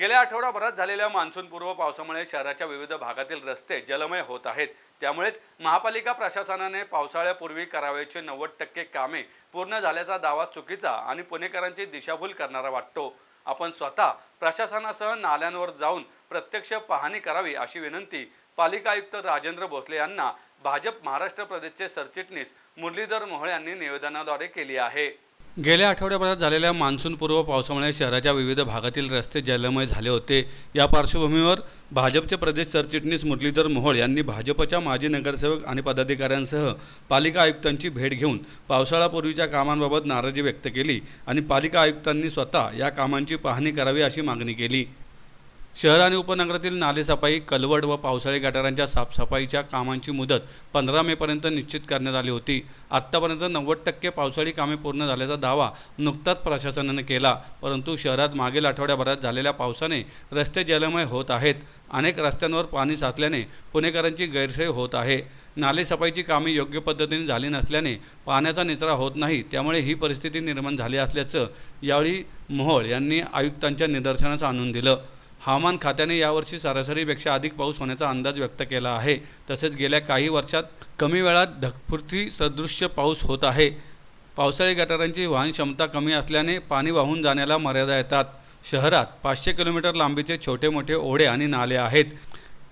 गेल्या आठवडाभरात झालेल्या मान्सूनपूर्व पावसामुळे शहराच्या विविध भागातील रस्ते जलमय होत आहेत. त्यामुळेच महापालिका प्रशासनाने पावसाळ्यापूर्वी करावयाची नव्वद टक्के कामे पूर्ण झाल्याचा दावा चुकीचा आणि पुणेकरांची दिशाभूल करणारा वाटतो. आपण स्वतः प्रशासनासह नाल्यांवर जाऊन प्रत्यक्ष पाहणी करावी अशी विनंती पालिका आयुक्त राजेंद्र भोसले यांना भाजप महाराष्ट्र प्रदेशचे सरचिटणीस मुरलीधर मोहोळ यांनी निवेदनाद्वारे केली आहे. गेल्या आठवड्याभरात झालेल्या मान्सूनपूर्व पावसामुळे शहराच्या विविध भागातील रस्ते जलमय झाले होते. या पार्श्वभूमीवर भाजपचे प्रदेश सरचिटणीस मुरलीधर मोहोळ यांनी भाजपच्या माजी नगरसेवक आणि पदाधिकाऱ्यांसह पालिका आयुक्तांची भेट घेऊन पावसाळापूर्वीच्या कामांबाबत नाराजी व्यक्त केली आणि पालिका आयुक्तांनी स्वतः या कामांची पाहणी करावी अशी मागणी केली. शहर आणि उपनगरातील नालेसफाई कलवड व पावसाळी गटारांच्या साफसफाईच्या कामांची मुदत पंधरा मेपर्यंत निश्चित करण्यात आली होती. आत्तापर्यंत नव्वद टक्के पावसाळी कामे पूर्ण झाल्याचा दावा नुकताच प्रशासनाने केला. परंतु शहरात मागील आठवड्याभरात झालेल्या पावसाने रस्ते जलमय होत आहेत. अनेक रस्त्यांवर पाणी साचल्याने पुणेकरांची गैरसोय होत आहे. नालेसफाईची कामे योग्य पद्धतीने झाली नसल्याने पाण्याचा निचरा होत नाही त्यामुळे ही परिस्थिती निर्माण झाली असल्याचं यावेळी मोहोळ यांनी आयुक्तांच्या निदर्शनास आणून दिलं. हवामान खात्याने यावर्षी सरासरीपेक्षा अधिक पाऊस होण्याचा अंदाज व्यक्त केला आहे. तसेच गेल्या काही वर्षात कमी वेळात ढगफुटी सदृश्य पाऊस होत आहे. पावसाळी गटारांची वाहन क्षमता कमी असल्याने पाणी वाहून जाण्याला मर्यादा येतात. शहरात पाचशे किलोमीटर लांबीचे छोटे मोठे ओढे आणि नाले आहेत.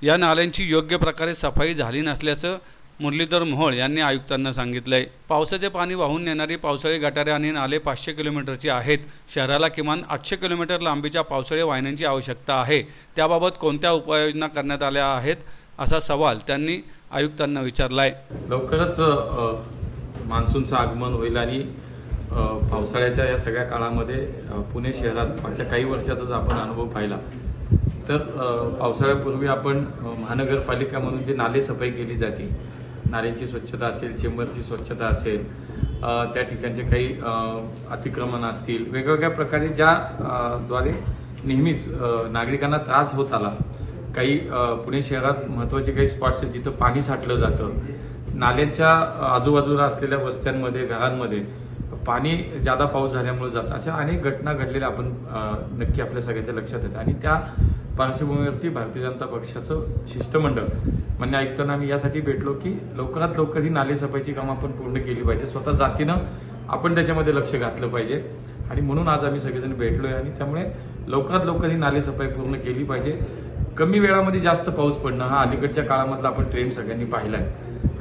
या नाल्यांची योग्य प्रकारे सफाई झाली नसल्याचं मुरलीधर मोहोळ यांनी आयुक्तांना सांगितलंय पावसाचे पाणी वाहून नेणारी पावसाळी गटारे आणि नाले पाचशे किलोमीटरची आहेत. शहराला किमान आठशे किलोमीटर लांबीच्या पावसाळी वाहिन्यांची आवश्यकता आहे. त्याबाबत कोणत्या उपाययोजना करण्यात आल्या आहेत असा सवाल त्यांनी आयुक्तांना विचारलाय. लवकरच मान्सूनचं आगमन होईल आणि पावसाळ्याच्या या सगळ्या काळामध्ये पुणे शहरात मागच्या काही वर्षाचाच आपण अनुभव पाहिला तर पावसाळ्यापूर्वी आपण महानगरपालिका म्हणून जी नाले सफाई केली जाते नाल्यांची स्वच्छता असेल चेंबरची स्वच्छता असेल त्या ठिकाणचे काही अतिक्रमण असतील वेगवेगळ्या प्रकारे ज्या द्वारे नेहमीच नागरिकांना त्रास होत आला. काही पुणे शहरात महत्त्वाचे काही स्पॉट्स आहेत जिथं पाणी साठलं जातं. नाल्याच्या आजूबाजूला असलेल्या वस्त्यांमध्ये घरांमध्ये पाणी जादा पाऊस झाल्यामुळे जातं. अशा अनेक घटना घडलेल्या आपण नक्की आपल्या सगळ्याच्या लक्षात येतात आणि त्या पार्श्वभूमीवरती भारतीय जनता पक्षाचं शिष्टमंडळ. मान्य ऐकताना आम्ही यासाठी भेटलो की लवकरात लवकर ही नालेसफाईची कामं आपण पूर्ण केली पाहिजे. स्वतः जातीनं आपण त्याच्यामध्ये लक्ष घातलं पाहिजे. आणि म्हणून आज आम्ही सगळेजण भेटलोय आणि त्यामुळे लवकरात लवकर ही नालेसफाई पूर्ण केली पाहिजे. कमी वेळामध्ये जास्त पाऊस पडणं हा अलीकडच्या काळामधला आपण ट्रेंड सगळ्यांनी पाहिलाय.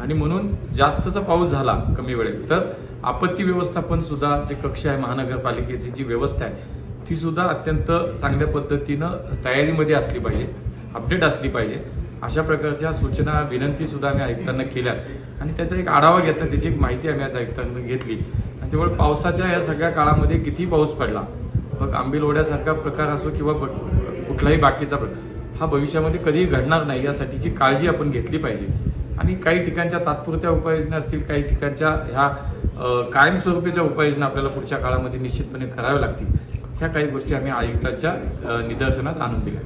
आणि म्हणून जास्तचा पाऊस झाला कमी वेळेत तर आपत्ती व्यवस्थापन सुद्धा जे कक्ष आहे महानगरपालिकेची जी व्यवस्था आहे ती सुद्धा अत्यंत चांगल्या पद्धतीनं तयारीमध्ये असली पाहिजे अपडेट असली पाहिजे. अशा प्रकारच्या सूचना विनंती सुद्धा आम्ही आयुक्तांना केल्या. आणि त्याचा एक आढावा घेतला त्याची एक माहिती आम्ही आज आयुक्तांना घेतली. आणि त्यामुळे पावसाच्या या सगळ्या काळामध्ये किती पाऊस पडला मग आंबील ओढ्यासारखा प्रकार असो किंवा ब- कुठलाही बाकीचा प्रकार हा भविष्यामध्ये कधीही घडणार नाही यासाठीची काळजी आपण घेतली पाहिजे. आणि काही ठिकाणच्या तात्पुरत्या उपाययोजना असतील काही ठिकाणच्या ह्या कायमस्वरूपीच्या उपाययोजना आपल्याला पुढच्या काळामध्ये निश्चितपणे कराव्या लागतील. ह्या काही गोष्टी आम्ही आयुक्तांच्या निदर्शनात निदर्शनास आणून दिल्या.